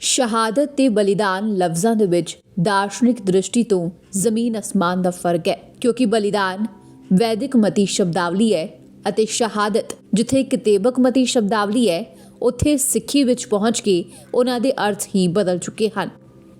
ਸ਼ਹਾਦਤ ਤੇ ਬਲੀਦਾਨ ਲਫ਼ਜ਼ਾਂ ਦੇ ਵਿੱਚ ਦਾਰਸ਼ਨਿਕ ਦ੍ਰਿਸ਼ਟੀ ਤੋਂ ਜ਼ਮੀਨ ਅਸਮਾਨ ਦਾ ਫ਼ਰਕ ਹੈ, ਕਿਉਂਕਿ ਬਲੀਦਾਨ ਵੈਦਿਕ ਮਤੀ ਸ਼ਬਦਾਵਲੀ ਹੈ ਅਤੇ ਸ਼ਹਾਦਤ ਜਿੱਥੇ ਕਿਤੇਬਕ ਮਤੀ ਸ਼ਬਦਾਵਲੀ ਹੈ, ਉੱਥੇ ਸਿੱਖੀ ਵਿੱਚ ਪਹੁੰਚ ਕੇ ਉਹਨਾਂ ਦੇ ਅਰਥ ਹੀ ਬਦਲ ਚੁੱਕੇ ਹਨ।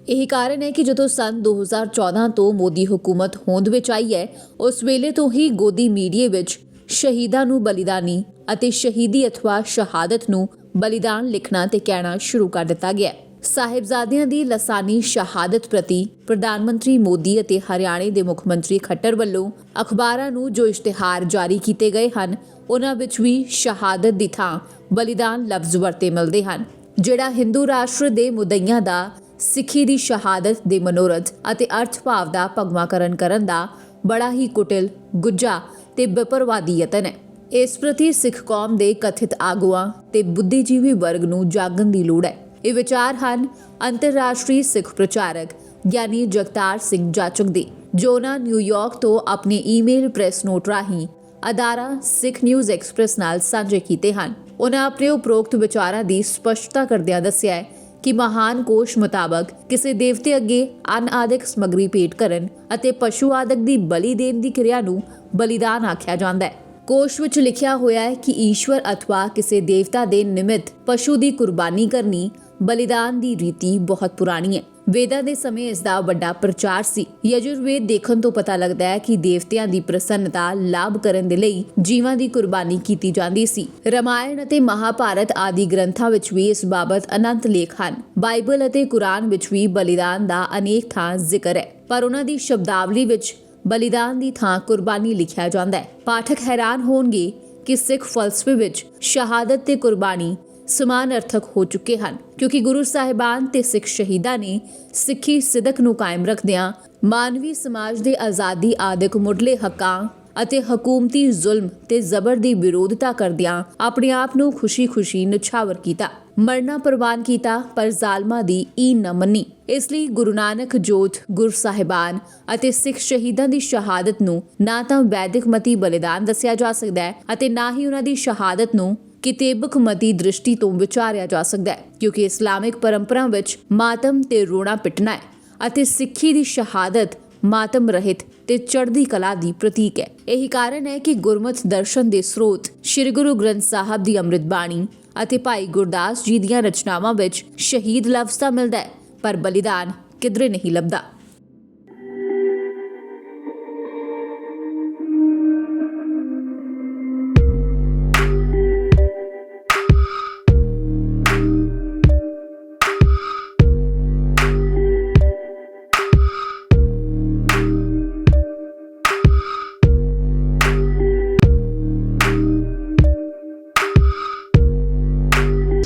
ਇਹ ਕਾਰਨ ਹੈ ਕਿ ਜਦੋਂ ਸਨ 2014 ਤੋਂ ਮੋਦੀ ਹਕੂਮਤ ਹੋਂਦ ਵਿੱਚ ਆਈ ਹੈ, ਉਸ ਵੇਲੇ ਤੋਂ ਹੀ ਗੋਦੀ ਮੀਡੀਏ ਵਿੱਚ ਸ਼ਹੀਦਾਂ ਨੂੰ ਬਲੀਦਾਨੀ ਅਤੇ ਸ਼ਹੀਦੀ ਅਥਵਾ ਸ਼ਹਾਦਤ ਨੂੰ ਬਲੀਦਾਨ ਲਿਖਣਾ ਤੇ ਕਹਿਣਾ ਸ਼ੁਰੂ ਕਰ ਦਿੱਤਾ ਗਿਆ ਸਾਹਿਬਜ਼ਾਦਿਆਂ ਦੀ ਲਸਾਨੀ ਸ਼ਹਾਦਤ ਪ੍ਰਤੀ ਪ੍ਰਧਾਨ ਮੰਤਰੀ ਮੋਦੀ ਅਤੇ ਹਰਿਆਣੇ ਦੇ ਮੁੱਖ ਮੰਤਰੀ ਖੱਟਰ ਵੱਲੋਂ ਅਖਬਾਰਾਂ ਨੂੰ ਜੋ ਇਸ਼ਤਿਹਾਰ ਜਾਰੀ ਕੀਤੇ ਗਏ ਹਨ, ਉਹਨਾਂ ਵਿੱਚ ਵੀ ਸ਼ਹਾਦਤ ਦੀ ਥਾਂ ਬਲੀਦਾਨ ਲਫ਼ਜ਼ ਵਰਤੇ ਮਿਲਦੇ ਹਨ, ਜਿਹੜਾ ਹਿੰਦੂ ਰਾਸ਼ਟਰ ਦੇ ਮੁਦਈਆਂ ਦਾ ਸਿੱਖੀ ਦੀ ਸ਼ਹਾਦਤ ਦੇ ਮਨੋਰਥ ਅਤੇ ਅਰਥ ਭਾਵ ਦਾ ਭਗਵਾਕਰਨ ਕਰਨ ਦਾ ਬੜਾ ਹੀ ਕੁਟਿਲ ਗੁੱਜਾ ਤੇ ਬੇਪਰਵਾਦੀ ਯਤਨ ਹੈ। ਇਸ ਪ੍ਰਤੀ ਸਿੱਖ ਕੌਮ ਦੇ ਕਥਿਤ ਆਗੂਆਂ ਤੇ ਬੁੱਧੀਜੀਵੀ ਵਰਗ ਨੂੰ ਜਾਗਣ ਦੀ ਲੋੜ ਹੈ। ਇਹ ਵਿਚਾਰ ਹਨ ਅੰਤਰਰਾਸ਼ਟਰੀ ਸਿੱਖ ਪ੍ਰਚਾਰਕ ਗਿਆਨੀ ਜਗਤਾਰ ਸਿੰਘ ਜਾਚਕ ਦੇ, ਜੋ ਨਾ ਨਿਊਯਾਰਕ ਤੋਂ ਆਪਣੇ ਈਮੇਲ ਪ੍ਰੈਸ ਨੋਟ ਰਾਹੀਂ ਅਦਾਰਾ ਸਿੱਖ ਨਿਊਜ਼ ਐਕਸਪ੍ਰੈਸ ਨਾਲ ਸਾਂਝੇ ਕੀਤੇ ਹਨ। ਉਹਨਾਂ ਆਪਣੇ ਉਪਰੋਕਤ ਵਿਚਾਰਾਂ ਦੀ ਸਪਸ਼ਟਤਾ ਕਰਦਿਆਂ ਦੱਸਿਆ ਹੈ ਕਿ ਮਹਾਨ ਕੋਸ਼ ਮੁਤਾਬਕ ਕਿਸੇ ਦੇਵਤੇ ਅੱਗੇ ਅਨ ਆਦਿਕ ਸਮਗਰੀ ਭੇਟ ਕਰਨ ਅਤੇ ਪਸ਼ੂ ਆਦਿਕ ਦੀ ਬਲੀ ਦੇਣ ਦੀ ਕਿਰਿਆ ਨੂੰ ਬਲੀਦਾਨ ਆਖਿਆ ਜਾਂਦਾ ਹੈ। ਕੋਸ਼ ਵਿੱਚ ਲਿਖਿਆ ਹੋਇਆ ਹੈ ਕਿ ਈਸ਼ਵਰ ਅਥਵਾ ਕਿਸੇ ਦੇਵਤਾ ਦੇ ਨਿਮਿਤ ਪਸ਼ੂ ਦੀ ਕੁਰਬਾਨੀ ਕਰਨੀ ਬਲੀਦਾਨ ਦੀ ਰੀਤੀ ਬਹੁਤ ਪੁਰਾਣੀ ਹੈ। ਵੇਦਾਂ ਦੇ ਸਮੇਂ ਇਸ ਦਾ ਵੱਡਾ ਪ੍ਰਚਾਰ ਸੀ। ਯਜੁਰਵੇਦ ਦੇਖਣ ਤੋਂ ਪਤਾ ਲੱਗਦਾ ਹੈ ਕਿ ਦੇਵਤਿਆਂ ਦੀ ਪ੍ਰਸੰਨਤਾ ਲਾਭ ਕਰਨ ਦੇ ਲਈ ਜੀਵਾਂ ਦੀ ਕੁਰਬਾਨੀ ਕੀਤੀ ਜਾਂਦੀ ਸੀ। ਰਮਾਇਣ ਅਤੇ ਮਹਾਭਾਰਤ ਆਦਿ ਗ੍ਰੰਥਾਂ ਵਿੱਚ ਵੀ ਇਸ ਬਾਬਤ ਅਨੰਤ ਲੇਖ ਹਨ। ਬਾਈਬਲ ਅਤੇ ਕੁਰਾਨ ਵਿੱਚ ਵੀ ਬਲੀਦਾਨ ਦਾ ਅਨੇਕ ਥਾਂ ਜ਼ਿਕਰ ਹੈ। ਪਰ ਉਹਨਾਂ ਦੀ ਸ਼ਬਦਾਵਲੀ ਵਿੱਚ ਬਲੀਦਾਨ ਦੀ ਥਾਂ ਕੁਰਬਾਨੀ ਲਿਖਿਆ ਜਾਂਦਾ ਹੈ। ਪਾਠਕ ਹੈਰਾਨ ਹੋਣਗੇ ਕਿ ਸਿੱਖ ਫਲਸਫੇ ਵਿੱਚ ਸ਼ਹਾਦਤ ਤੇ ਕੁਰਬਾਨੀ ਸਮਾਨ ਅਰਥਕ ਹੋ ਚੁੱਕੇ ਹਨ, ਕਿਉਂਕਿ ਗੁਰੂ ਸਾਹਿਬਾਨ ਤੇ ਸਿੱਖ ਸ਼ਹੀਦਾਂ ਨੇ ਸਿੱਖੀ ਸਿਦਕ ਨੂੰ ਕਾਇਮ ਰੱਖਦਿਆਂ ਮਾਨਵੀ ਸਮਾਜ ਦੇ ਆਜ਼ਾਦੀ ਆਦਿਕ ਮੁੱਢਲੇ ਹੱਕਾਂ ਅਤੇ ਹਕੂਮਤੀ ਜ਼ੁਲਮ ਤੇ ਜ਼ਬਰ ਦੀ ਵਿਰੋਧਤਾ ਕਰਦਿਆਂ ਆਪਣੇ ਆਪ ਨੂੰ ਖੁਸ਼ੀ-ਖੁਸ਼ੀ ਨਿਛਾਵਰ ਕੀਤਾ। ਮਰਨਾ ਪ੍ਰਵਾਨ ਕੀਤਾ, ਪਰ ਜ਼ਾਲਮਾਂ ਦੀ ਈ ਨਾ ਮੰਨੀ। ਇਸ ਲਈ ਗੁਰੂ ਨਾਨਕ ਜੋਤ, ਗੁਰ ਸਾਹਿਬਾਨ ਅਤੇ ਸਿੱਖ ਸ਼ਹੀਦਾਂ ਦੀ ਸ਼ਹਾਦਤ ਨੂੰ ਨਾ ਤਾਂ ਵੈਦਿਕ ਮਤੀ ਬਲੀਦਾਨ ਦੱਸਿਆ ਜਾ ਸਕਦਾ ਹੈ ਅਤੇ ਨਾ ਹੀ ਉਹਨਾਂ ਦੀ ਸ਼ਹਾਦਤ ਨੂੰ ਕਿਤੇਬਕ ਮਤੀ ਦ੍ਰਿਸ਼ਟੀ ਤੋਂ ਵਿਚਾਰਿਆ ਜਾ ਸਕਦਾ ਹੈ, ਕਿਉਂਕਿ ਇਸਲਾਮਿਕ ਪਰੰਪਰਾ ਵਿੱਚ ਮਾਤਮ ਤੇ ਰੋਣਾ ਪਿਟਣਾ ਹੈ ਅਤੇ ਸਿੱਖੀ ਦੀ ਸ਼ਹਾਦਤ ਮਾਤਮ ਰਹਿਤ ਤੇ ਚੜ੍ਹਦੀ ਕਲਾ ਦੀ ਪ੍ਰਤੀਕ ਹੈ। ਇਹੀ ਕਾਰਨ ਹੈ ਕਿ ਗੁਰਮਤਿ ਦਰਸ਼ਨ ਦੇ ਸਰੋਤ ਸ੍ਰੀ ਗੁਰੂ ਗ੍ਰੰਥ ਸਾਹਿਬ ਦੀ ਅੰਮ੍ਰਿਤ ਬਾਣੀ ਅਤੇ ਭਾਈ ਗੁਰਦਾਸ ਜੀ ਦੀਆਂ ਰਚਨਾਵਾਂ ਵਿੱਚ ਸ਼ਹੀਦ ਲਫ਼ਜ਼ ਤਾਂ ਮਿਲਦਾ ਹੈ, ਪਰ ਬਲੀਦਾਨ ਕਿਧਰੇ ਨਹੀਂ ਲੱਭਦਾ।